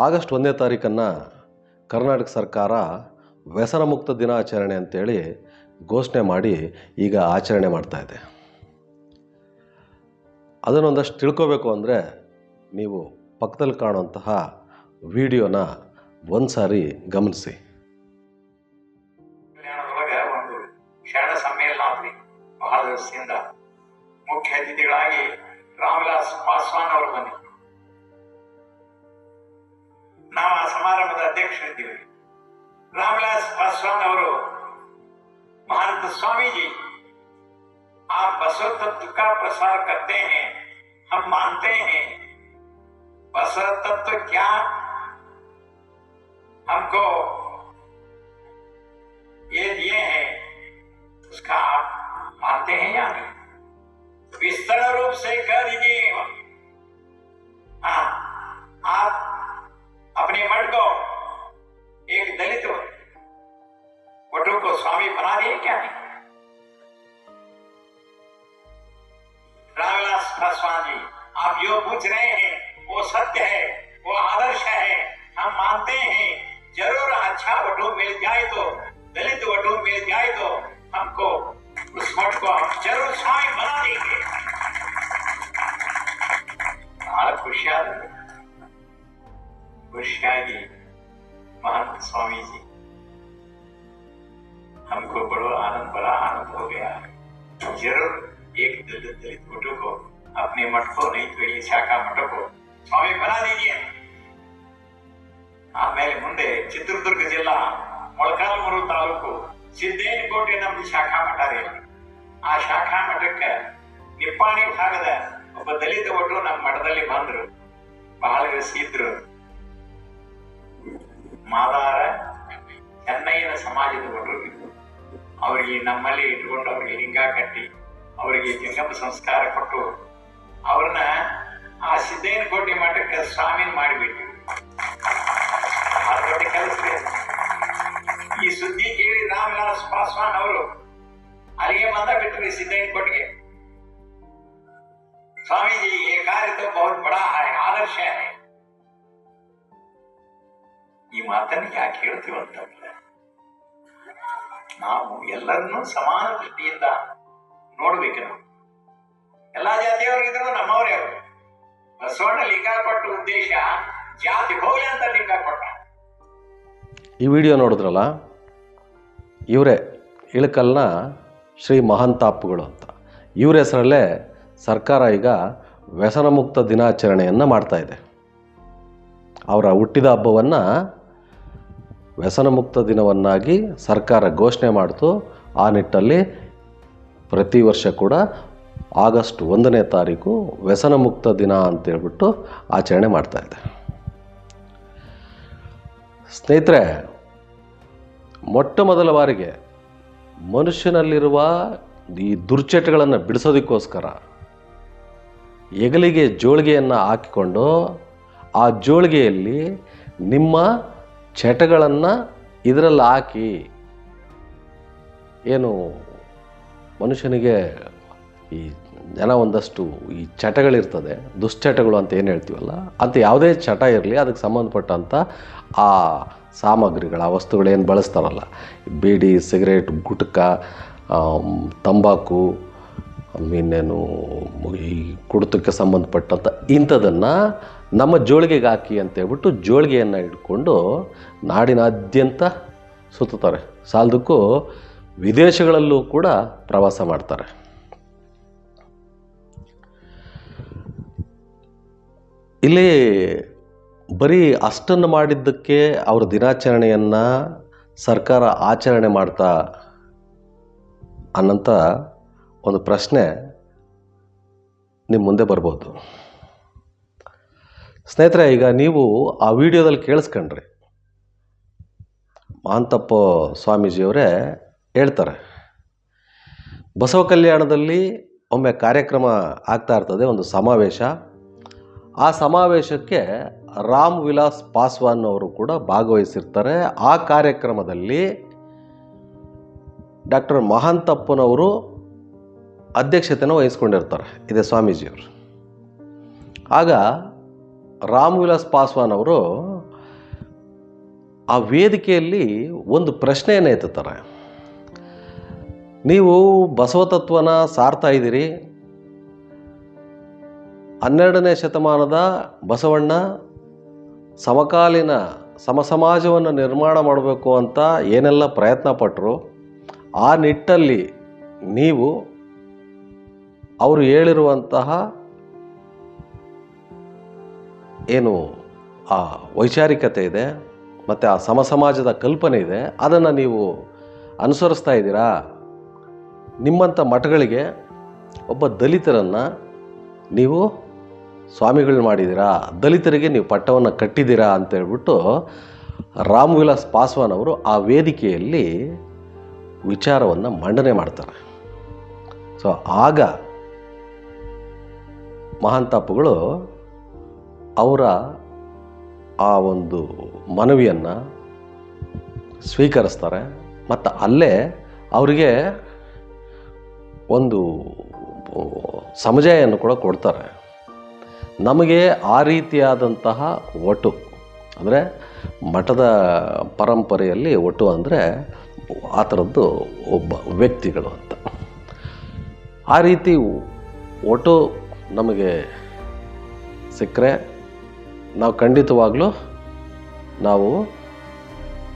August ಒಂದನೇ ತಾರೀಕನ್ನು ಕರ್ನಾಟಕ ಸರ್ಕಾರ ವ್ಯಸನ ಮುಕ್ತ ದಿನಾಚರಣೆ ಅಂತೇಳಿ ಘೋಷಣೆ ಮಾಡಿ ಈಗ ಆಚರಣೆ ಮಾಡ್ತಾ ಇದೆ. ಅದನ್ನೊಂದಷ್ಟು ತಿಳ್ಕೋಬೇಕು ಅಂದರೆ ನೀವು ಪಕ್ಕದಲ್ಲಿ ಕಾಣುವಂತಹ ವಿಡಿಯೋನ ಒಂದು ಸಾರಿ ಗಮನಿಸಿ ಮುಖ್ಯ ಅತಿಥಿಗಳಾಗಿ ರಾಮವಿಲಾಸ್ ಪಾಸ್ವಾನ್ ಅವರು ಬಂದಿದ್ರು ನಾವು ಆ ಸಮಾರಂಭದ ಅಧ್ಯಕ್ಷರಿದ್ದೀವಿ रामविलास पासवान ಅವರು महंत स्वामी जी आप बसव तत्व का प्रसार करते हैं हम मानते हैं बसव तत्व क्या हमको ये दिए हैं उसका आप मानते हैं या नहीं हमको बड़ा आनंद बड़ा आनंद हो गया है जरूर एक दलित दलित फोटो को अपने मठ को नहीं तो ये शाखा मठ को स्वामी बना दीजिए ಆಮೇಲೆ ಮುಂದೆ ಚಿತ್ರದುರ್ಗ ಜಿಲ್ಲಾ ಮೊಳಕಾಲ್ಮೂರು ತಾಲೂಕು ಸಿದ್ದೇನಕೋಟೆ ನಮ್ದು ಶಾಖಾ ಮಠ ರೀ ಆ ಶಾಖಾ ಮಠಕ್ಕೆ ನಿಪ್ಪಾಣಿ ಭಾಗದ ಒಬ್ಬ ದಲಿತ ಒಟ್ಟು ನಮ್ಮ ಮಠದಲ್ಲಿ ಬಂದ್ರು ಬಹಳ ದಿವಸ ಇದ್ರು ಮಾದಾರ ಚೆನ್ನೈನ ಸಮಾಜದ ಒಟ್ಟರು ಅವರಿಗೆ ನಮ್ಮಲ್ಲಿ ಇಟ್ಕೊಂಡು ಅವರಿಗೆ ಲಿಂಗ ಕಟ್ಟಿ ಅವರಿಗೆ ಜಂಗಮ ಸಂಸ್ಕಾರ ಕೊಟ್ಟು ಅವ್ರನ್ನ ಆ ಸಿದ್ದೇನ ಕೋಟೆ ಮಠಕ್ಕೆ ಸ್ವಾಮಿನ ಮಾಡಿಬಿಟ್ಟು ಬಹಳ ದೊಡ್ಡ ಕೆಲಸ ರೀ ಅದು. ಈ ಸುದ್ದಿ ಕೇಳಿ ರಾಮವಿಲಾಸ್ ಪಾಸ್ವಾನ್ ಅವರು ಅಲ್ಲಿಗೆ ಬಂದ ಬಿಟ್ರಿ ಸಿದ್ದೇನ ಕೋಟೆಗೆ स्वामी जी ये कार्य तो बहुत बड़ा है आदर्श है ಈ ಮಾತನ್ನು ಯಾಕೆ ಹೇಳ್ತೀವಿ ಅಂತಂದ್ರೆ ನಾವು ಎಲ್ಲರನ್ನೂ ಸಮಾನ ದೃಷ್ಟಿಯಿಂದ ನೋಡ್ಬೇಕು ನಾವು. ಎಲ್ಲಾ ಜಾತಿಯವರಿಗಿದ್ರು ನಮ್ಮವರೇ ಅವರು. ಬಸವಣ್ಣ ಲಿಂಗ ಕೊಟ್ಟ ಉದ್ದೇಶ ಜಾತಿ ಹೋಗ್ಲಿ ಅಂತ ಲಿಂಗ ಕೊಟ್ಟ. ಈ ವಿಡಿಯೋ ನೋಡಿದ್ರಲ್ಲ, ಇವರೇ ಇಳಕಲ್ನ ಶ್ರೀ ಮಹಂತಾಪುಗಳು ಅಂತ. ಇವ್ರ ಹೆಸರಲ್ಲೇ ಸರ್ಕಾರ ಈಗ ವ್ಯಸನ ಮುಕ್ತ ದಿನಾಚರಣೆಯನ್ನು ಮಾಡ್ತಾ ಇದೆ. ಅವರ ಹುಟ್ಟಿದ ಹಬ್ಬವನ್ನು ವ್ಯಸನ ಮುಕ್ತ ದಿನವನ್ನಾಗಿ ಸರ್ಕಾರ ಘೋಷಣೆ ಮಾಡಿತು. ಆ ನಿಟ್ಟಲ್ಲಿ ಪ್ರತಿ ವರ್ಷ ಕೂಡ ಆಗಸ್ಟ್ ಒಂದನೇ ತಾರೀಕು ವ್ಯಸನ ಮುಕ್ತ ದಿನ ಅಂತೇಳ್ಬಿಟ್ಟು ಆಚರಣೆ ಮಾಡ್ತಾ ಇದೆ. ಸ್ನೇಹಿತರೆ ಮೊಟ್ಟ ಮೊದಲ ಬಾರಿಗೆ ಮನುಷ್ಯನಲ್ಲಿರುವ ಈ ದುರ್ಚಟಗಳನ್ನು ಬಿಡಿಸೋದಕ್ಕೋಸ್ಕರ ಹೆಗಲಿಗೆ ಜೋಳಿಗೆಯನ್ನು ಹಾಕಿಕೊಂಡು ಆ ಜೋಳಿಗೆಯಲ್ಲಿ ನಿಮ್ಮ ಚಟಗಳನ್ನು ಇದರಲ್ಲಿ ಹಾಕಿ ಏನು ಮನುಷ್ಯನಿಗೆ ಈ ಜನ ಒಂದಷ್ಟು ಈ ಚಟಗಳಿರ್ತದೆ, ದುಶ್ಚಟಗಳು ಅಂತ ಏನು ಹೇಳ್ತೀವಲ್ಲ, ಅಂತ ಯಾವುದೇ ಚಟ ಇರಲಿ, ಅದಕ್ಕೆ ಸಂಬಂಧಪಟ್ಟಂಥ ಆ ಸಾಮಗ್ರಿಗಳು, ಆ ವಸ್ತುಗಳೇನು ಬಳಸ್ತಾರಲ್ಲ, ಬೀಡಿ, ಸಿಗರೇಟ್, ಗುಟ್ಕ ತಂಬಾಕು ಇನ್ನೇನು ಈ ಕುಡಿತಕ್ಕೆ ಸಂಬಂಧಪಟ್ಟಂಥ ಇಂಥದನ್ನು ನಮ್ಮ ಜೋಳಿಗೆಗೆ ಹಾಕಿ ಅಂತ ಹೇಳ್ಬಿಟ್ಟು ಜೋಳಿಗೆಯನ್ನು ಇಟ್ಕೊಂಡು ನಾಡಿನಾದ್ಯಂತ ಸುತ್ತುತ್ತಾರೆ. ಸಾಲದಕ್ಕೂ ವಿದೇಶಗಳಲ್ಲೂ ಕೂಡ ಪ್ರವಾಸ ಮಾಡ್ತಾರೆ. ಇಲ್ಲಿ ಬರೀ ಅಷ್ಟನ್ನು ಮಾಡಿದ್ದಕ್ಕೆ ಅವರ ದಿನಾಚರಣೆಯನ್ನು ಸರ್ಕಾರ ಆಚರಣೆ ಮಾಡ್ತಾ ಅನ್ನಂಥ ಒಂದು ಪ್ರಶ್ನೆ ನಿಮ್ಮ ಮುಂದೆ ಬರ್ಬೋದು. ಸ್ನೇಹಿತರೆ, ಈಗ ನೀವು ಆ ವಿಡಿಯೋದಲ್ಲಿ ಕೇಳಿಸ್ಕೊಂಡ್ರಿ. ಮಾಂತಪ್ಪ ಸ್ವಾಮೀಜಿಯವರೇ ಹೇಳ್ತಾರೆ, ಬಸವ ಕಲ್ಯಾಣದಲ್ಲಿ ಒಮ್ಮೆ ಕಾರ್ಯಕ್ರಮ ಆಗ್ತಾ ಇರ್ತದೆ, ಒಂದು ಸಮಾವೇಶ. ಆ ಸಮಾವೇಶಕ್ಕೆ ರಾಮ್ ವಿಲಾಸ್ ಪಾಸ್ವಾನ್ ಅವರು ಕೂಡ ಭಾಗವಹಿಸಿರ್ತಾರೆ. ಆ ಕಾರ್ಯಕ್ರಮದಲ್ಲಿ ಡಾಕ್ಟರ್ ಮಹಾಂತಪ್ಪನವರು ಅಧ್ಯಕ್ಷತೆಯನ್ನು ವಹಿಸ್ಕೊಂಡಿರ್ತಾರೆ, ಇದೆ ಸ್ವಾಮೀಜಿಯವರು. ಆಗ ರಾಮ್ ವಿಲಾಸ್ ಪಾಸ್ವಾನ್ ಅವರು ಆ ವೇದಿಕೆಯಲ್ಲಿ ಒಂದು ಪ್ರಶ್ನೆಯನ್ನು ಎತ್ತುತ್ತಾರೆ. ನೀವು ಬಸವತತ್ವನ ಸಾರ್ತಾ ಇದ್ದೀರಿ. ಹನ್ನೆರಡನೇ ಶತಮಾನದ ಬಸವಣ್ಣ ಸಮಕಾಲೀನ ಸಮಸಮಾಜವನ್ನು ನಿರ್ಮಾಣ ಮಾಡಬೇಕು ಅಂತ ಏನೆಲ್ಲ ಪ್ರಯತ್ನ ಪಟ್ಟರು ಆ ನಿಟ್ಟಲ್ಲಿ ನೀವು ಅವರು ಹೇಳಿರುವಂತಹ ಏನು ಆ ವೈಚಾರಿಕತೆ ಇದೆ, ಮತ್ತು ಆ ಸಮಸಮಾಜದ ಕಲ್ಪನೆ ಇದೆ, ಅದನ್ನು ನೀವು ಅನುಸರಿಸ್ತಾ ಇದ್ದೀರಾ? ನಿಮ್ಮಂಥ ಮಠಗಳಿಗೆ ಒಬ್ಬ ದಲಿತರನ್ನು ನೀವು ಸ್ವಾಮಿಗಳು ಮಾಡಿದ್ದೀರಾ? ದಲಿತರಿಗೆ ನೀವು ಪಟ್ಟವನ್ನು ಕಟ್ಟಿದ್ದೀರಾ ಅಂತೇಳ್ಬಿಟ್ಟು ರಾಮ್ ವಿಲಾಸ್ ಪಾಸ್ವಾನ್ ಅವರು ಆ ವೇದಿಕೆಯಲ್ಲಿ ವಿಚಾರವನ್ನು ಮಂಡನೆ ಮಾಡ್ತಾರೆ. ಸೊ, ಆಗ ಮಹಾಂತಾಪುಗಳು ಅವರ ಆ ಒಂದು ಮನವಿಯನ್ನು ಸ್ವೀಕರಿಸ್ತಾರೆ. ಮತ್ತು ಅಲ್ಲೇ ಅವರಿಗೆ ಒಂದು ಸಮಜಾಯನ್ನು ಕೂಡ ಕೊಡ್ತಾರೆ. ನಮಗೆ ಆ ರೀತಿಯಾದಂತಹ ಒಟ್ಟು ಅಂದರೆ ಮಠದ ಪರಂಪರೆಯಲ್ಲಿ ಒಟ್ಟು ಅಂದರೆ ಆ ಥರದ್ದು ಒಬ್ಬ ವ್ಯಕ್ತಿಗಳು ಅಂತ. ಆ ರೀತಿ ಒಟ್ಟು ನಮಗೆ ಸಿಕ್ಕರೆ ನಾವು ಖಂಡಿತವಾಗ್ಲೂ ನಾವು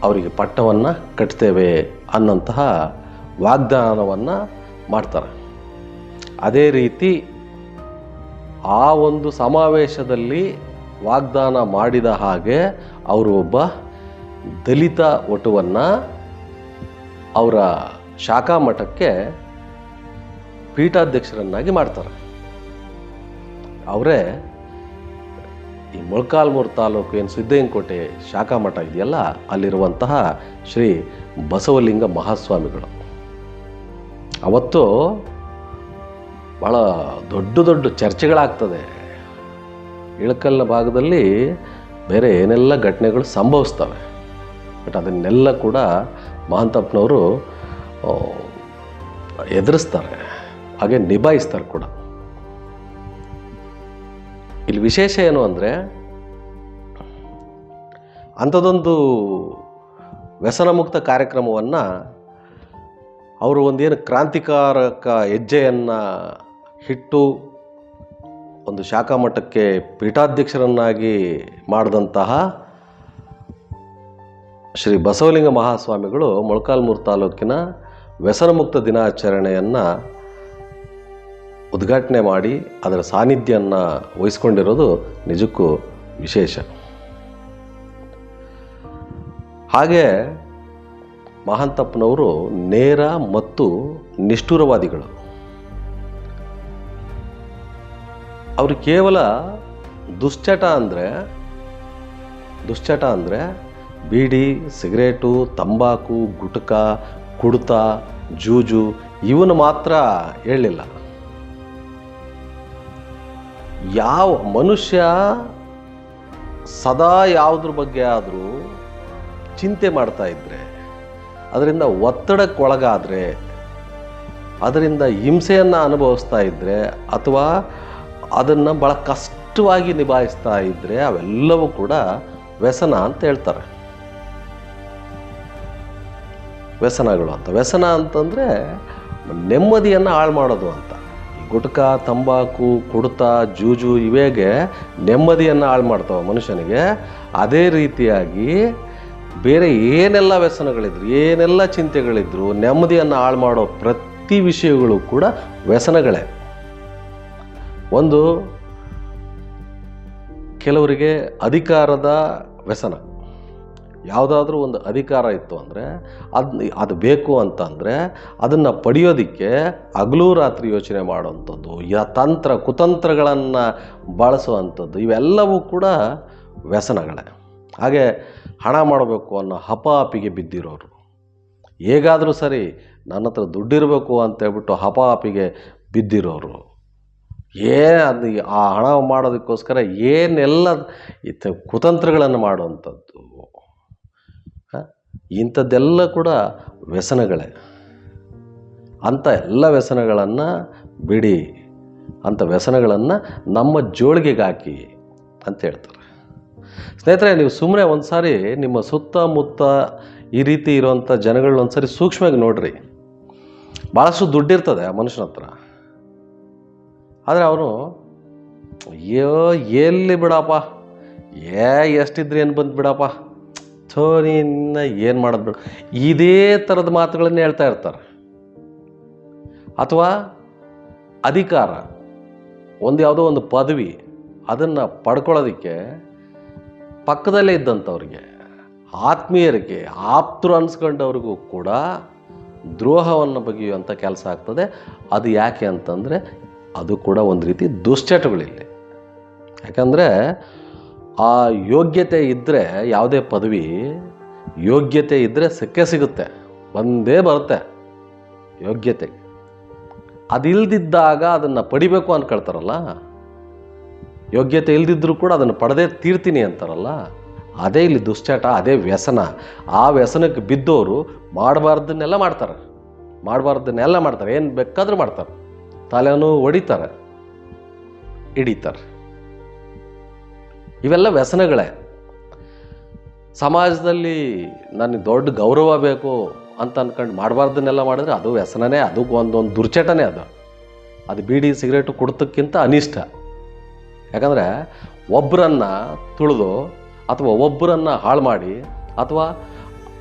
ಅವರಿಗೆ ಪಟ್ಟವನ್ನು ಕಟ್ತೇವೆ ಅನ್ನಂತಹ ವಾಗ್ದಾನವನ್ನು ಮಾಡ್ತಾರೆ. ಅದೇ ರೀತಿ ಆ ಒಂದು ಸಮಾವೇಶದಲ್ಲಿ ವಾಗ್ದಾನ ಮಾಡಿದ ಹಾಗೆ ಅವರು ಒಬ್ಬ ದಲಿತ ಒಟುವನ್ನು ಅವರ ಶಾಖಾ ಮಠಕ್ಕೆ ಪೀಠಾಧ್ಯಕ್ಷರನ್ನಾಗಿ ಮಾಡ್ತಾರೆ. ಅವರೇ ಈ ಮೊಳಕಾಲ್ಮೂರು ತಾಲೂಕು ಏನು ಸಿದ್ದಯ್ಯನಕೋಟೆ ಶಾಖಾ ಮಠ ಇದೆಯಲ್ಲ, ಅಲ್ಲಿರುವಂತಹ ಶ್ರೀ ಬಸವಲಿಂಗ ಮಹಾಸ್ವಾಮಿಗಳು. ಅವತ್ತು ಭಾಳ ದೊಡ್ಡ ದೊಡ್ಡ ಚರ್ಚೆಗಳಾಗ್ತದೆ. ಇಳಕಲ್ಲ ಭಾಗದಲ್ಲಿ ಬೇರೆ ಏನೆಲ್ಲ ಘಟನೆಗಳು ಸಂಭವಿಸ್ತವೆ. ಬಟ್ ಅದನ್ನೆಲ್ಲ ಕೂಡ ಮಹಂತಪ್ಪನವರು ಎದುರಿಸ್ತಾರೆ, ಹಾಗೆ ನಿಭಾಯಿಸ್ತಾರೆ ಕೂಡ. ಇಲ್ಲಿ ವಿಶೇಷ ಏನು ಅಂದರೆ ಅಂಥದ್ದೊಂದು ವ್ಯಸನಮುಕ್ತ ಕಾರ್ಯಕ್ರಮವನ್ನು ಅವರು ಒಂದೇನು ಕ್ರಾಂತಿಕಾರಕ ಹೆಜ್ಜೆಯನ್ನು ಹಿಟ್ಟು ಒಂದು ಶಾಖಾ ಮಟ್ಟಕ್ಕೆ ಪೀಠಾಧ್ಯಕ್ಷರನ್ನಾಗಿ ಮಾಡಿದಂತಹ ಶ್ರೀ ಬಸವಲಿಂಗ ಮಹಾಸ್ವಾಮಿಗಳು ಮೊಳಕಾಲ್ಮೂರು ತಾಲೂಕಿನ ವ್ಯಸನಮುಕ್ತ ದಿನಾಚರಣೆಯನ್ನು ಉದ್ಘಾಟನೆ ಮಾಡಿ ಅದರ ಸಾನ್ನಿಧ್ಯವನ್ನು ವಹಿಸ್ಕೊಂಡಿರೋದು ನಿಜಕ್ಕೂ ವಿಶೇಷ. ಹಾಗೆ ಮಹಾಂತಪ್ಪನವರು ನೇರ ಮತ್ತು ನಿಷ್ಠುರವಾದಿಗಳು. ಅವರು ಕೇವಲ ದುಶ್ಚಟ ಅಂದರೆ ದುಶ್ಚಟ ಅಂದರೆ ಬೀಡಿ, ಸಿಗರೇಟು, ತಂಬಾಕು, ಗುಟ್ಕ, ಕುಡ್ತ, ಜೂಜು, ಇವನು ಮಾತ್ರ ಹೇಳಲಿಲ್ಲ. ಯಾವ ಮನುಷ್ಯ ಸದಾ ಯಾವುದ್ರ ಬಗ್ಗೆ ಆದರೂ ಚಿಂತೆ ಮಾಡ್ತಾ ಇದ್ದರೆ ಅದರಿಂದ ಒತ್ತಡಕ್ಕೊಳಗಾದರೆ ಅದರಿಂದ ಹಿಂಸೆಯನ್ನು ಅನುಭವಿಸ್ತಾ ಇದ್ದರೆ ಅಥವಾ ಅದನ್ನು ಭಾಳ ಕಷ್ಟವಾಗಿ ನಿಭಾಯಿಸ್ತಾ ಇದ್ದರೆ ಅವೆಲ್ಲವೂ ಕೂಡ ವ್ಯಸನ ಅಂತ ಹೇಳ್ತಾರೆ. ವ್ಯಸನಗಳು ಅಂತ. ವ್ಯಸನ ಅಂತಂದರೆ ನೆಮ್ಮದಿಯನ್ನು ಹಾಳು ಮಾಡೋದು ಅಂತ. ಗುಟ್ಕ, ತಂಬಾಕು, ಕುಡ್ತ, ಜೂಜು ಇವೇಗೆ ನೆಮ್ಮದಿಯನ್ನು ಹಾಳು ಮಾಡ್ತಾವೆ ಮನುಷ್ಯನಿಗೆ. ಅದೇ ರೀತಿಯಾಗಿ ಬೇರೆ ಏನೆಲ್ಲ ವ್ಯಸನಗಳಿದ್ರು, ಏನೆಲ್ಲ ಚಿಂತೆಗಳಿದ್ರು, ನೆಮ್ಮದಿಯನ್ನು ಹಾಳು ಮಾಡೋ ಪ್ರತಿ ವಿಷಯಗಳು ಕೂಡ ವ್ಯಸನಗಳೇ. ಒಂದು ಕೆಲವರಿಗೆ ಅಧಿಕಾರದ ವ್ಯಸನ. ಯಾವುದಾದ್ರೂ ಒಂದು ಅಧಿಕಾರ ಇತ್ತು ಅಂದರೆ ಅದು ಅದು ಬೇಕು ಅಂತಂದರೆ ಅದನ್ನು ಪಡೆಯೋದಕ್ಕೆ ಹಗಲು ರಾತ್ರಿ ಯೋಚನೆ ಮಾಡುವಂಥದ್ದು ಯ ತಂತ್ರ ಕುತಂತ್ರಗಳನ್ನು ಬಳಸುವಂಥದ್ದು, ಇವೆಲ್ಲವೂ ಕೂಡ ವ್ಯಸನಗಳೇ ಹಾಗೆ ಹಣ ಮಾಡಬೇಕು ಅನ್ನೋ ಹಪಾಪಿಗೆ ಬಿದ್ದಿರೋರು ಹೇಗಾದರೂ ಸರಿ ನನ್ನ ಹತ್ರ ದುಡ್ಡಿರಬೇಕು ಅಂತೇಳ್ಬಿಟ್ಟು ಹಪಾಪಿಗೆ ಬಿದ್ದಿರೋರು ಏ ಅದು ಆ ಹಣ ಮಾಡೋದಕ್ಕೋಸ್ಕರ ಏನೆಲ್ಲ ಕುತಂತ್ರಗಳನ್ನು ಮಾಡುವಂಥದ್ದು? ಇಂಥದ್ದೆಲ್ಲ ಕೂಡ ವ್ಯಸನಗಳೇ. ಅಂಥ ಎಲ್ಲ ವ್ಯಸನಗಳನ್ನು ಬಿಡಿ, ಅಂಥ ವ್ಯಸನಗಳನ್ನು ನಮ್ಮ ಜೋಳಿಗೆಗೆ ಹಾಕಿ ಅಂತ ಹೇಳ್ತಾರೆ. ಸ್ನೇಹಿತರೆ, ನೀವು ಸುಮ್ಮನೆ ಒಂದು ಸಾರಿ ನಿಮ್ಮ ಸುತ್ತಮುತ್ತ ಈ ರೀತಿ ಇರುವಂಥ ಜನಗಳನ್ನ ಒಂದು ಸಾರಿ ಸೂಕ್ಷ್ಮವಾಗಿ ನೋಡ್ರಿ. ಭಾಳಷ್ಟು ದುಡ್ಡಿರ್ತದೆ ಆ ಮನುಷ್ಯನ ಹತ್ರ. ಆದರೆ ಅವನು, ಅಯ್ಯೋ, ಎಲ್ಲಿ ಬಿಡಪ್ಪ? ಏ, ಎಷ್ಟಿದ್ರೆ ಏನು ಬಂದು ಬಿಡಪ್ಪ? ನಿನ್ನ ಏನು ಮಾಡೋದು ಇದೇ ಥರದ ಮಾತುಗಳನ್ನು ಹೇಳ್ತಾ ಇರ್ತಾರೆ. ಅಥವಾ ಅಧಿಕಾರ, ಒಂದು ಯಾವುದೋ ಒಂದು ಪದವಿ, ಅದನ್ನು ಪಡ್ಕೊಳ್ಳೋದಕ್ಕೆ ಪಕ್ಕದಲ್ಲೇ ಇದ್ದಂಥವ್ರಿಗೆ, ಆತ್ಮೀಯರಿಗೆ, ಆಪ್ತರು ಅನ್ಸ್ಕೊಂಡವ್ರಿಗೂ ಕೂಡ ದ್ರೋಹವನ್ನು ಬಗೆಯುವಂಥ ಕೆಲಸ ಆಗ್ತದೆ. ಅದು ಯಾಕೆ ಅಂತಂದರೆ, ಅದು ಕೂಡ ಒಂದು ರೀತಿ ದುಶ್ಚಟಗಳಿಲ್ಲ. ಯಾಕಂದರೆ ಆ ಯೋಗ್ಯತೆ ಇದ್ದರೆ ಯಾವುದೇ ಪದವಿ, ಯೋಗ್ಯತೆ ಇದ್ದರೆ ಸಿಕ್ಕೆ ಸಿಗುತ್ತೆ, ಒಂದೇ ಬರುತ್ತೆ ಯೋಗ್ಯತೆ. ಅದಿಲ್ದಿದ್ದಾಗ ಅದನ್ನು ಪಡಿಬೇಕು ಅಂದ್ಕೊಳ್ತಾರಲ್ಲ ಯೋಗ್ಯತೆ ಇಲ್ಲದಿದ್ದರೂ ಕೂಡ ಅದನ್ನು ಪಡೆದೇ ತೀರ್ತೀನಿ ಅಂತಾರಲ್ಲ, ಅದೇ ಇಲ್ಲಿ ದುಶ್ಚಟ, ಅದೇ ವ್ಯಸನ. ಆ ವ್ಯಸನಕ್ಕೆ ಬಿದ್ದವರು ಮಾಡಬಾರ್ದನ್ನೆಲ್ಲ ಮಾಡ್ತಾರೆ ಮಾಡಬಾರ್ದನ್ನೆಲ್ಲ ಮಾಡ್ತಾರೆ, ಏನು ಬೇಕಾದರೂ ಮಾಡ್ತಾರೆ ತಲೆನೂ ಹೊಡಿತಾರೆ, ಹಿಡಿತಾರೆ. ಇವೆಲ್ಲ ವ್ಯಸನಗಳೇ. ಸಮಾಜದಲ್ಲಿ ನನಗೆ ದೊಡ್ಡ ಗೌರವ ಬೇಕು ಅಂತ ಅಂದ್ಕೊಂಡು ಮಾಡಬಾರ್ದನ್ನೆಲ್ಲ ಮಾಡಿದ್ರೆ ಅದು ವ್ಯಸನನೇ, ಅದು ಒಂದೊಂದು ದುರ್ಚಟನೇ ಅದು. ಅದು ಬೀಡಿ ಸಿಗರೇಟು ಕೊಡ್ತಕ್ಕಿಂತ ಅನಿಷ್ಟ. ಯಾಕಂದರೆ ಒಬ್ಬರನ್ನು ತುಳಿದು ಅಥವಾ ಒಬ್ಬರನ್ನು ಹಾಳು ಮಾಡಿ ಅಥವಾ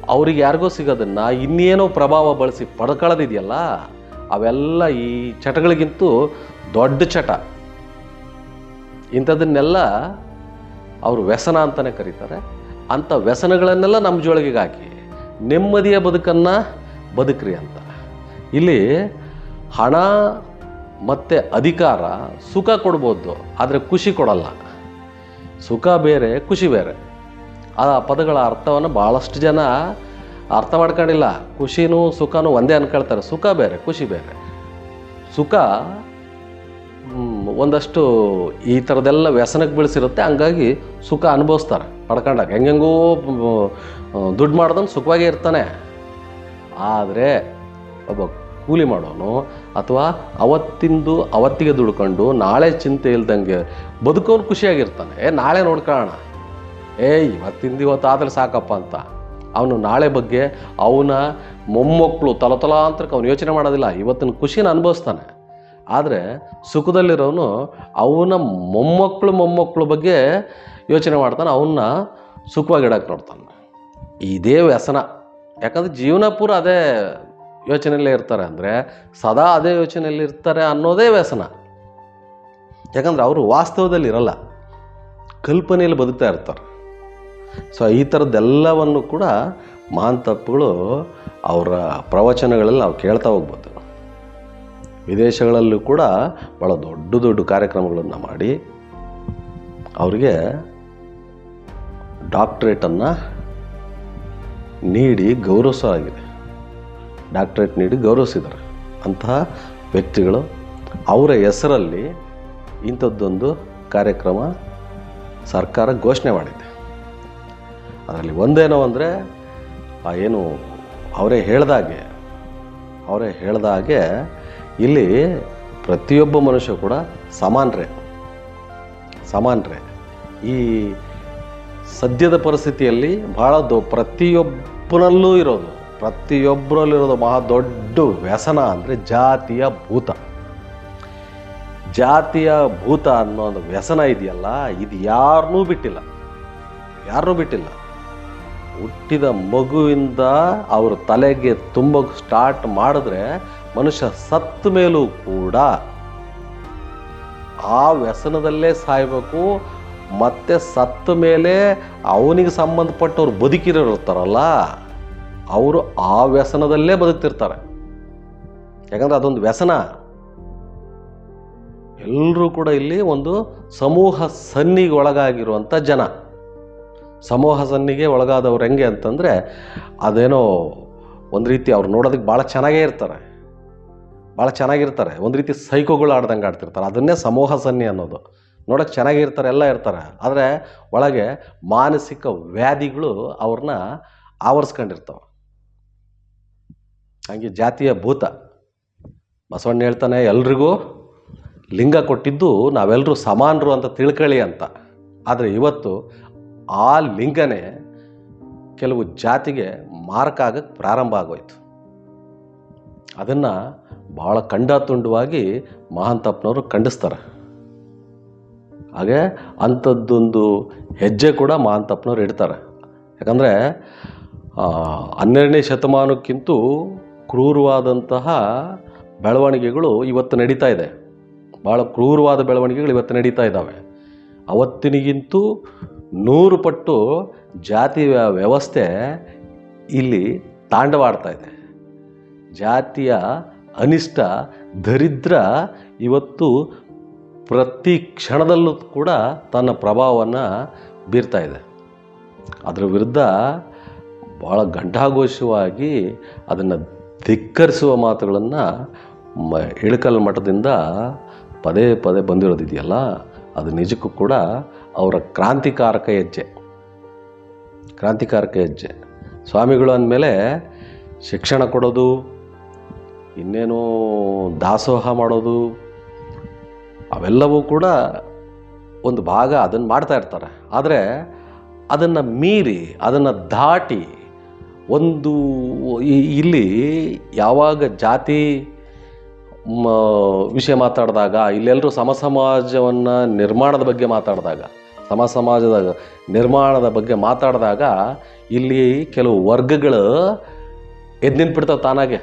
ಅವ್ರಿಗೆ ಯಾರಿಗೋ ಸಿಗೋದನ್ನು ಇನ್ನೇನೋ ಪ್ರಭಾವ ಬಳಸಿ ಪಡ್ಕೊಳ್ಳೋದಿದೆಯಲ್ಲ ಅವೆಲ್ಲ ಈ ಚಟಗಳಿಗಿಂತೂ ದೊಡ್ಡ ಚಟ. ಇಂಥದನ್ನೆಲ್ಲ ಅವರು ವ್ಯಸನ ಅಂತಲೇ ಕರೀತಾರೆ. ಅಂಥ ವ್ಯಸನಗಳನ್ನೆಲ್ಲ ನಮ್ಮ ಜೋಳಿಗೆ ಹಾಕಿ ನೆಮ್ಮದಿಯ ಬದುಕನ್ನು ಬದುಕ್ರಿ ಅಂತ. ಇಲ್ಲಿ ಹಣ ಮತ್ತು ಅಧಿಕಾರ, ಸುಖ ಕೊಡ್ಬೋದು, ಆದರೆ ಖುಷಿ ಕೊಡಲ್ಲ. ಸುಖ ಬೇರೆ, ಖುಷಿ ಬೇರೆ. ಆ ಪದಗಳ ಅರ್ಥವನ್ನು ಭಾಳಷ್ಟು ಜನ ಅರ್ಥ ಮಾಡ್ಕೊಂಡಿಲ್ಲ. ಖುಷಿನೂ ಸುಖನೂ ಒಂದೇ ಅನ್ಕೊಳ್ತಾರೆ. ಸುಖ ಬೇರೆ, ಖುಷಿ ಬೇರೆ. ಸುಖ ಒಂದಷ್ಟು ಈ ಥರದ್ದೆಲ್ಲ ವ್ಯಸನಕ್ಕೆ ಬೀಳಿಸಿರುತ್ತೆ. ಹಂಗಾಗಿ ಸುಖ ಅನುಭವಿಸ್ತಾರೆ ಪಡ್ಕೊಂಡಾಗ. ಹೆಂಗೆಂಗೋ ದುಡ್ಡು ಮಾಡ್ದನ್ನು ಸುಖವಾಗೇ ಇರ್ತಾನೆ. ಆದರೆ ಒಬ್ಬ ಕೂಲಿ ಮಾಡೋನು ಅಥವಾ ಅವತ್ತಿಂದು ಅವತ್ತಿಗೆ ದುಡ್ಕೊಂಡು ನಾಳೆ ಚಿಂತೆ ಇಲ್ದಂಗೆ ಬದುಕೋನು ಖುಷಿಯಾಗಿರ್ತಾನೆ. ಏ, ನಾಳೆ ನೋಡ್ಕೊಳ್ಳೋಣ. ಏ, ಇವತ್ತಿಂದ ಇವತ್ತು ಆದರೆ ಸಾಕಪ್ಪ ಅಂತ. ಅವನು ನಾಳೆ ಬಗ್ಗೆ ಅವನ ಮೊಮ್ಮಕ್ಕಳು ತಲತಲಾಂತರಕ್ಕೆ ಅವನು ಯೋಚನೆ ಮಾಡೋದಿಲ್ಲ. ಇವತ್ತಿನ ಖುಷಿನ ಅನುಭವಿಸ್ತಾನೆ. ಆದರೆ ಸುಖದಲ್ಲಿರೋನು ಅವನ ಮೊಮ್ಮಕ್ಕಳು ಮೊಮ್ಮಕ್ಕಳು ಬಗ್ಗೆ ಯೋಚನೆ ಮಾಡ್ತಾನೆ, ಅವನ್ನ ಸುಖವಾಗಿಡಕ್ಕೆ ನೋಡ್ತಾನೆ. ಇದೇ ವ್ಯಸನ. ಯಾಕಂದ್ರೆ ಜೀವನ ಪೂರ ಅದೇ ಯೋಚನೆಯಲ್ಲೇ ಇರ್ತಾರೆ ಅಂದರೆ ಸದಾ ಅದೇ ಯೋಚನೆಯಲ್ಲಿ ಇರ್ತಾರೆ ಅನ್ನೋದೇ ವ್ಯಸನ. ಯಾಕಂದರೆ ಅವರು ವಾಸ್ತವದಲ್ಲಿ ಇರಲ್ಲ, ಕಲ್ಪನೆಯಲ್ಲಿ ಬದುಕ್ತಾ ಇರ್ತಾರೆ. ಸೊ ಈ ಥರದ್ದೆಲ್ಲವನ್ನು ಕೂಡ ಮಹಾನ್ ತಪ್ಪುಗಳು ಅವರ ಪ್ರವಚನಗಳಲ್ಲಿ ನಾವು ಕೇಳ್ತಾ ಹೋಗ್ಬೋದು. ವಿದೇಶಗಳಲ್ಲೂ ಕೂಡ ಭಾಳ ದೊಡ್ಡ ದೊಡ್ಡ ಕಾರ್ಯಕ್ರಮಗಳನ್ನು ಮಾಡಿ ಅವರಿಗೆ ಡಾಕ್ಟ್ರೇಟನ್ನು ನೀಡಿ ಗೌರವಿಸಲಾಗಿದೆ. ಡಾಕ್ಟ್ರೇಟ್ ನೀಡಿ ಗೌರವಿಸಿದ್ದಾರೆ. ಅಂತಹ ವ್ಯಕ್ತಿಗಳು ಅವರ ಹೆಸರಲ್ಲಿ ಇಂಥದ್ದೊಂದು ಕಾರ್ಯಕ್ರಮ ಸರ್ಕಾರ ಘೋಷಣೆ ಮಾಡಿದೆ. ಅದರಲ್ಲಿ ಒಂದೇನೋ ಅಂದರೆ ಏನು, ಅವರೇ ಹೇಳ್ದಾಗೆ ಅವರೇ ಹೇಳ್ದಾಗೆ ಇಲ್ಲಿ ಪ್ರತಿಯೊಬ್ಬ ಮನುಷ್ಯ ಕೂಡ ಸಮಾನರೇ. ಸಮಾನರೇ. ಈ ಸದ್ಯದ ಪರಿಸ್ಥಿತಿಯಲ್ಲಿ ಭಾಳ ದೊ, ಪ್ರತಿಯೊಬ್ಬನಲ್ಲೂ ಇರೋದು ಪ್ರತಿಯೊಬ್ಬರಲ್ಲಿರೋದು ಮಹಾ ದೊಡ್ಡ ವ್ಯಸನ ಅಂದರೆ ಜಾತಿಯ ಭೂತ. ಜಾತಿಯ ಭೂತ ಅನ್ನೋ ಒಂದು ವ್ಯಸನ ಇದೆಯಲ್ಲ, ಇದು ಯಾರನ್ನೂ ಬಿಟ್ಟಿಲ್ಲ. ಯಾರನ್ನೂ ಬಿಟ್ಟಿಲ್ಲ. ಹುಟ್ಟಿದ ಮಗುವಿಂದ ಅವರು ತಲೆಗೆ ತುಂಬ ಸ್ಟಾರ್ಟ್ ಮಾಡಿದ್ರೆ ಮನುಷ್ಯ ಸತ್ತ ಮೇಲೂ ಕೂಡ ಆ ವ್ಯಸನದಲ್ಲೇ ಸಾಯಬೇಕು, ಮತ್ತೆ ಸತ್ತ ಮೇಲೆ ಅವನಿಗೆ ಸಂಬಂಧಪಟ್ಟವ್ರು ಬದುಕಿರೋರು ಇರ್ತಾರಲ್ಲ, ಅವರು ಆ ವ್ಯಸನದಲ್ಲೇ ಬದುಕ್ತಿರ್ತಾರೆ. ಯಾಕಂದ್ರೆ ಅದೊಂದು ವ್ಯಸನ. ಎಲ್ಲರೂ ಕೂಡ ಇಲ್ಲಿ ಒಂದು ಸಮೂಹ ಸನ್ನಿಗೆ ಒಳಗಾಗಿರುವಂಥ ಜನ. ಸಮೂಹ ಸನ್ನಿಗೆ ಒಳಗಾದವ್ರು ಹೆಂಗೆ ಅಂತಂದರೆ, ಅದೇನೋ ಒಂದು ರೀತಿ ಅವ್ರು ನೋಡೋದಕ್ಕೆ ಭಾಳ ಚೆನ್ನಾಗೇ ಇರ್ತಾರೆ. ಭಾಳ ಚೆನ್ನಾಗಿರ್ತಾರೆ. ಒಂದು ರೀತಿ ಸೈಕೋಗಳು ಆಡ್ದಂಗೆ ಆಡ್ತಿರ್ತಾರೆ. ಅದನ್ನೇ ಸಮೂಹ ಸನ್ನಿ ಅನ್ನೋದು. ನೋಡೋಕ್ಕೆ ಚೆನ್ನಾಗಿರ್ತಾರೆ ಎಲ್ಲ ಇರ್ತಾರೆ. ಆದರೆ ಒಳಗೆ ಮಾನಸಿಕ ವ್ಯಾಧಿಗಳು ಅವ್ರನ್ನ ಆವರಿಸ್ಕೊಂಡಿರ್ತಾವೆ. ಹಾಗೆ ಜಾತಿಯ ಭೂತ. ಬಸವಣ್ಣ ಹೇಳ್ತಾನೆ, ಎಲ್ರಿಗೂ ಲಿಂಗ ಕೊಟ್ಟಿದ್ದು ನಾವೆಲ್ಲರೂ ಸಮಾನರು ಅಂತ ತಿಳ್ಕೊಳ್ಳಿ ಅಂತ. ಆದರೆ ಇವತ್ತು ಆ ಲಿಂಗನೇ ಕೆಲವು ಜಾತಿಗೆ ಮಾರ್ಕ್ ಆಗಕ್ಕೆ ಪ್ರಾರಂಭ ಆಗೋಯ್ತು. ಅದನ್ನು ಭಾಳ ಖಂಡಾತುಂಡವಾಗಿ ಮಹಾಂತಪ್ಪನವರು ಖಂಡಿಸ್ತಾರೆ. ಹಾಗೆ ಅಂಥದ್ದೊಂದು ಹೆಜ್ಜೆ ಕೂಡ ಮಹಾಂತಪ್ಪನವರು ಇಡ್ತಾರೆ. ಯಾಕಂದರೆ ಹನ್ನೆರಡನೇ ಶತಮಾನಕ್ಕಿಂತೂ ಕ್ರೂರವಾದಂತಹ ಬೆಳವಣಿಗೆಗಳು ಇವತ್ತು ನಡೀತಾ ಇದೆ. ಭಾಳ ಕ್ರೂರವಾದ ಬೆಳವಣಿಗೆಗಳು ಇವತ್ತು ನಡೀತಾ ಇದ್ದಾವೆ. ಅವತ್ತಿನಿಗಿಂತೂ ನೂರು ಪಟ್ಟು ಜಾತಿ ವ್ಯ- ವ್ಯವಸ್ಥೆ ಇಲ್ಲಿ ತಾಂಡವಾಡ್ತಾ ಇದೆ. ಜಾತಿಯ ಅನಿಷ್ಟ, ದರಿದ್ರ ಇವತ್ತು ಪ್ರತಿ ಕ್ಷಣದಲ್ಲೂ ಕೂಡ ತನ್ನ ಪ್ರಭಾವವನ್ನು ಬೀರ್ತಾ ಇದೆ. ಅದರ ವಿರುದ್ಧ ಭಾಳ ಘಂಟಾಘೋಷವಾಗಿ ಅದನ್ನು ಧಿಕ್ಕರಿಸುವ ಮಾತುಗಳನ್ನು ಮ, ಇಳಕಲ್ ಮಠದಿಂದ ಪದೇ ಪದೇ ಬಂದಿರೋದಿದೆಯಲ್ಲ, ಅದು ನಿಜಕ್ಕೂ ಕೂಡ ಅವರ ಕ್ರಾಂತಿಕಾರಕ ಹೆಜ್ಜೆ. ಕ್ರಾಂತಿಕಾರಕ ಹೆಜ್ಜೆ. ಸ್ವಾಮಿಗಳು ಅಂದಮೇಲೆ ಶಿಕ್ಷಣ ಕೊಡೋದು ಇನ್ನೇನು ದಾಸೋಹ ಮಾಡೋದು, ಅವೆಲ್ಲವೂ ಕೂಡ ಒಂದು ಭಾಗ ಅದನ್ನು ಮಾಡ್ತಾ ಇರ್ತಾರೆ. ಆದರೆ ಅದನ್ನು ಮೀರಿ, ಅದನ್ನು ದಾಟಿ ಒಂದು ಇಲ್ಲಿ ಯಾವಾಗ ಜಾತಿ ವಿಷಯ ಮಾತಾಡಿದಾಗ ಇಲ್ಲೆಲ್ಲರೂ ಸಮ ಸಮಾಜವನ್ನು ನಿರ್ಮಾಣದ ಬಗ್ಗೆ ಮಾತಾಡಿದಾಗ ಸಮ ಸಮಾಜದ ನಿರ್ಮಾಣದ ಬಗ್ಗೆ ಮಾತಾಡಿದಾಗ ಇಲ್ಲಿ ಕೆಲವು ವರ್ಗಗಳು ಎದ್ದು ನಿಂತ್ಬಿಡ್ತಾವೆ ತಾನಾಗೆ.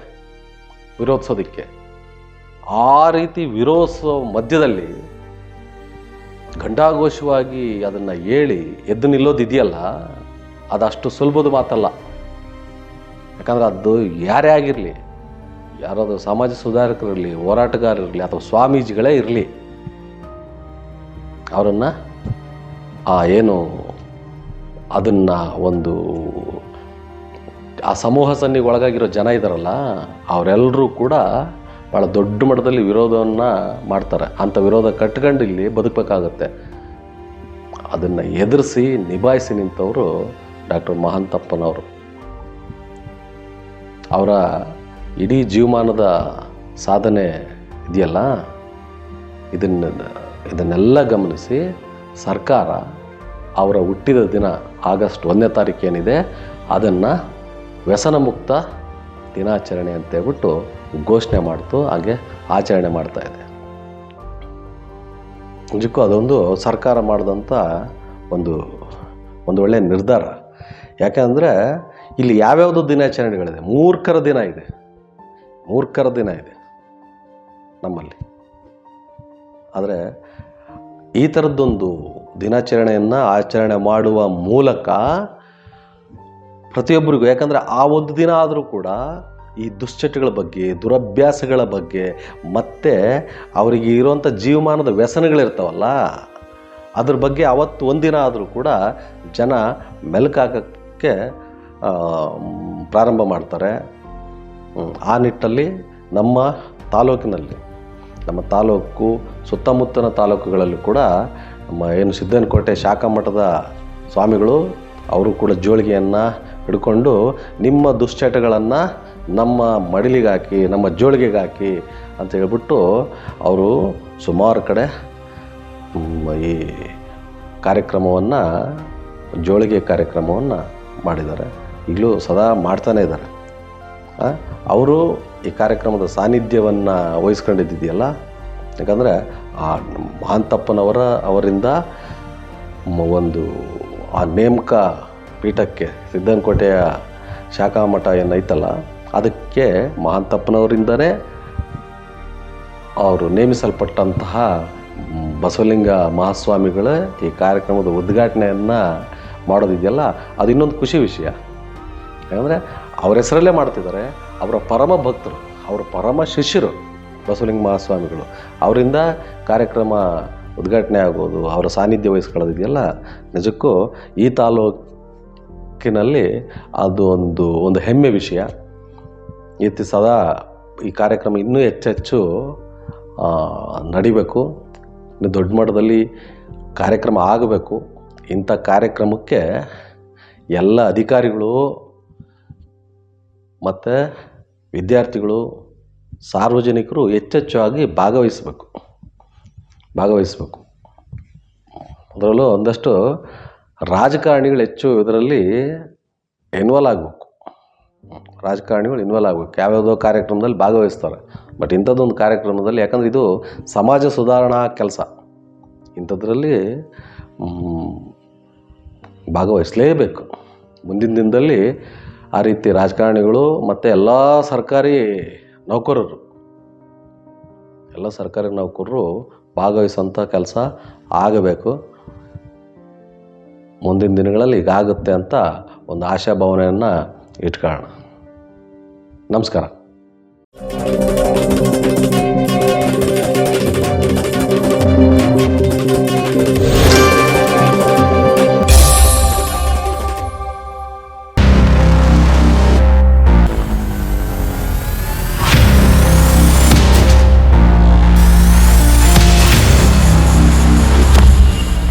ವಿರೋಧಿಸೋದಕ್ಕೆ. ಆ ರೀತಿ ವಿರೋಧಿಸೋ ಮಧ್ಯದಲ್ಲಿ ಘಂಟಾಘೋಷವಾಗಿ ಅದನ್ನು ಹೇಳಿ ಎದ್ದು ನಿಲ್ಲೋದಿದೆಯಲ್ಲ, ಅದಷ್ಟು ಸುಲಭದ ಮಾತಲ್ಲ. ಯಾಕಂದ್ರೆ ಅದು ಯಾರೇ ಆಗಿರಲಿ, ಯಾರಾದರೂ ಸಮಾಜ ಸುಧಾರಕರಿರಲಿ, ಹೋರಾಟಗಾರರಿರಲಿ, ಅಥವಾ ಸ್ವಾಮೀಜಿಗಳೇ ಇರಲಿ, ಅವರನ್ನು ಆ ಏನು ಅದನ್ನು ಒಂದು ಆ ಸಮೂಹ ಸನ್ನಿಗೆ ಒಳಗಾಗಿರೋ ಜನ ಇದ್ದಾರಲ್ಲ ಅವರೆಲ್ಲರೂ ಕೂಡ ಭಾಳ ದೊಡ್ಡ ಮಟ್ಟದಲ್ಲಿ ವಿರೋಧವನ್ನು ಮಾಡ್ತಾರೆ. ಅಂಥ ವಿರೋಧ ಕಟ್ಕೊಂಡು ಇಲ್ಲಿ ಬದುಕಬೇಕಾಗತ್ತೆ. ಅದನ್ನು ಎದುರಿಸಿ ನಿಭಾಯಿಸಿ ನಿಂತವರು ಡಾಕ್ಟರ್ ಮಹಾಂತಪ್ಪನವರು. ಅವರ ಇಡೀ ಜೀವಮಾನದ ಸಾಧನೆ ಇದೆಯಲ್ಲ? ಇದನ್ನ, ಇದನ್ನೆಲ್ಲ ಗಮನಿಸಿ ಸರ್ಕಾರ ಅವರ ಹುಟ್ಟಿದ ದಿನ ಆಗಸ್ಟ್ ಒಂದನೇ ತಾರೀಕು ಏನಿದೆ ಅದನ್ನು ವ್ಯಸನ ಮುಕ್ತ ದಿನಾಚರಣೆ ಅಂತ ಹೇಳ್ಬಿಟ್ಟು ಘೋಷಣೆ ಮಾಡ್ತು, ಹಾಗೆ ಆಚರಣೆ ಮಾಡ್ತಾ ಇದೆ. ನಿಜಕ್ಕೂ ಅದೊಂದು ಸರ್ಕಾರ ಮಾಡಿದಂಥ ಒಂದು ಒಂದು ಒಳ್ಳೆಯ ನಿರ್ಧಾರ. ಯಾಕೆಂದರೆ ಇಲ್ಲಿ ಯಾವ್ಯಾವುದು ದಿನಾಚರಣೆಗಳಿದೆ. ಮೂರ್ಖರ ದಿನ ಇದೆ. ಮೂರ್ಖರ ದಿನ ಇದೆ ನಮ್ಮಲ್ಲಿ. ಆದರೆ ಈ ಥರದ್ದೊಂದು ದಿನಾಚರಣೆಯನ್ನು ಆಚರಣೆ ಮಾಡುವ ಮೂಲಕ ಪ್ರತಿಯೊಬ್ಬರಿಗೂ. ಯಾಕಂದರೆ ಆ ಒಂದು ದಿನ ಆದರೂ ಕೂಡ ಈ ದುಶ್ಚಟಗಳ ಬಗ್ಗೆ, ದುರಭ್ಯಾಸಗಳ ಬಗ್ಗೆ, ಮತ್ತು ಅವರಿಗೆ ಇರುವಂಥ ಜೀವಮಾನದ ವ್ಯಸನಗಳಿರ್ತಾವಲ್ಲ, ಅದ್ರ ಬಗ್ಗೆ ಅವತ್ತು ಒಂದಿನ ಆದರೂ ಕೂಡ ಜನ ಮೆಲುಕಾಕಕ್ಕೆ ಪ್ರಾರಂಭ ಮಾಡ್ತಾರೆ. ಆ ನಿಟ್ಟಲ್ಲಿ ನಮ್ಮ ತಾಲೂಕಿನಲ್ಲಿ, ನಮ್ಮ ತಾಲೂಕು ಸುತ್ತಮುತ್ತಲ ತಾಲೂಕುಗಳಲ್ಲಿ ಕೂಡ ನಮ್ಮ ಏನು ಸಿದ್ದನಕೋಟೆ ಶಾಖಾ ಮಠದ ಸ್ವಾಮಿಗಳು, ಅವರು ಕೂಡ ಜೋಳಿಗೆಯನ್ನು ಹಿಡ್ಕೊಂಡು ನಿಮ್ಮ ದುಶ್ಚಟಗಳನ್ನು ನಮ್ಮ ಮಡಿಲಿಗೆ ಹಾಕಿ ನಮ್ಮ ಜೋಳಿಗೆಗೆ ಹಾಕಿ ಅಂತ ಹೇಳ್ಬಿಟ್ಟು ಅವರು ಸುಮಾರು ಕಡೆ ಈ ಕಾರ್ಯಕ್ರಮವನ್ನು, ಜೋಳಿಗೆ ಕಾರ್ಯಕ್ರಮವನ್ನು ಮಾಡಿದ್ದಾರೆ. ಈಗಲೂ ಸದಾ ಮಾಡ್ತಾನೇ ಇದ್ದಾರೆ. ಅವರು ಈ ಕಾರ್ಯಕ್ರಮದ ಸಾನ್ನಿಧ್ಯವನ್ನು ವಹಿಸ್ಕೊಂಡಿದ್ದಿದೆಯಲ್ಲ? ಯಾಕಂದರೆ ಆ ಮಹಾಂತಪ್ಪನವರ ಅವರಿಂದ ಒಂದು ಆ ನೇಮಕ ಪೀಠಕ್ಕೆ ಸಿದ್ದನಕೋಟೆಯ ಶಾಖಾ ಮಠ ಏನೈತಲ್ಲ, ಅದಕ್ಕೆ ಮಹಾಂತಪ್ಪನವರಿಂದನೇ ಅವರು ನೇಮಿಸಲ್ಪಟ್ಟಂತಹ ಬಸವಲಿಂಗ ಮಹಾಸ್ವಾಮಿಗಳ ಈ ಕಾರ್ಯಕ್ರಮದ ಉದ್ಘಾಟನೆಯನ್ನು ಮಾಡೋದಿದೆಯಲ್ಲ, ಅದು ಇನ್ನೊಂದು ಖುಷಿ ವಿಷಯ. ಯಾಕಂದರೆ ಅವ್ರ ಹೆಸರಲ್ಲೇ ಮಾಡ್ತಿದ್ದಾರೆ, ಅವರ ಪರಮ ಭಕ್ತರು, ಅವರ ಪರಮ ಶಿಷ್ಯರು ಬಸವಲಿಂಗ ಮಹಾಸ್ವಾಮಿಗಳು. ಅವರಿಂದ ಕಾರ್ಯಕ್ರಮ ಉದ್ಘಾಟನೆ ಆಗೋದು, ಅವರ ಸಾನ್ನಿಧ್ಯ ವಹಿಸ್ಕೊಳ್ಳೋದಿದೆಯಲ್ಲ. ನಿಜಕ್ಕೂ ಈ ತಾಲೂಕಿನಲ್ಲಿ ಅದು ಒಂದು ಒಂದು ಹೆಮ್ಮೆ ವಿಷಯ. ಇತ್ತು ಸದಾ ಈ ಕಾರ್ಯಕ್ರಮ ಇನ್ನೂ ಹೆಚ್ಚೆಚ್ಚು ನಡಿಬೇಕು. ಇನ್ನು ದೊಡ್ಡ ಮಟ್ಟದಲ್ಲಿ ಕಾರ್ಯಕ್ರಮ ಆಗಬೇಕು. ಇಂಥ ಕಾರ್ಯಕ್ರಮಕ್ಕೆ ಎಲ್ಲ ಅಧಿಕಾರಿಗಳು ಮತ್ತು ವಿದ್ಯಾರ್ಥಿಗಳು, ಸಾರ್ವಜನಿಕರು ಹೆಚ್ಚೆಚ್ಚಾಗಿ ಭಾಗವಹಿಸಬೇಕು. ಭಾಗವಹಿಸಬೇಕು. ಅದರಲ್ಲೂ ಒಂದಷ್ಟು ರಾಜಕಾರಣಿಗಳು ಹೆಚ್ಚು ಇದರಲ್ಲಿ ಇನ್ವಾಲ್ವ್ ಆಗಬೇಕು. ರಾಜಕಾರಣಿಗಳು ಇನ್ವಾಲ್ವ್ ಆಗಬೇಕು. ಯಾವ್ಯಾವುದೋ ಕಾರ್ಯಕ್ರಮದಲ್ಲಿ ಭಾಗವಹಿಸ್ತಾರೆ. ಬಟ್ ಇಂಥದ್ದೊಂದು ಕಾರ್ಯಕ್ರಮದಲ್ಲಿ ಯಾಕಂದ್ರೆ ಇದು ಸಮಾಜ ಸುಧಾರಣಾ ಕೆಲಸ. ಇಂಥದ್ರಲ್ಲಿ ಭಾಗವಹಿಸಲೇಬೇಕು. ಮುಂದಿನ ದಿನದಲ್ಲಿ ಆ ರೀತಿ ರಾಜಕಾರಣಿಗಳು ಮತ್ತು ಎಲ್ಲ ಸರ್ಕಾರಿ ನೌಕರರು, ಎಲ್ಲ ಸರ್ಕಾರಿ ನೌಕರರು ಭಾಗವಹಿಸುವಂಥ ಕೆಲಸ ಆಗಬೇಕು. ಮುಂದಿನ ದಿನಗಳಲ್ಲಿ ಈಗಾಗುತ್ತೆ ಅಂತ ಒಂದು ಆಶಾಭಾವನೆಯನ್ನು ಇಟ್ಕೊಳ್ಳೋಣ. ನಮಸ್ಕಾರ.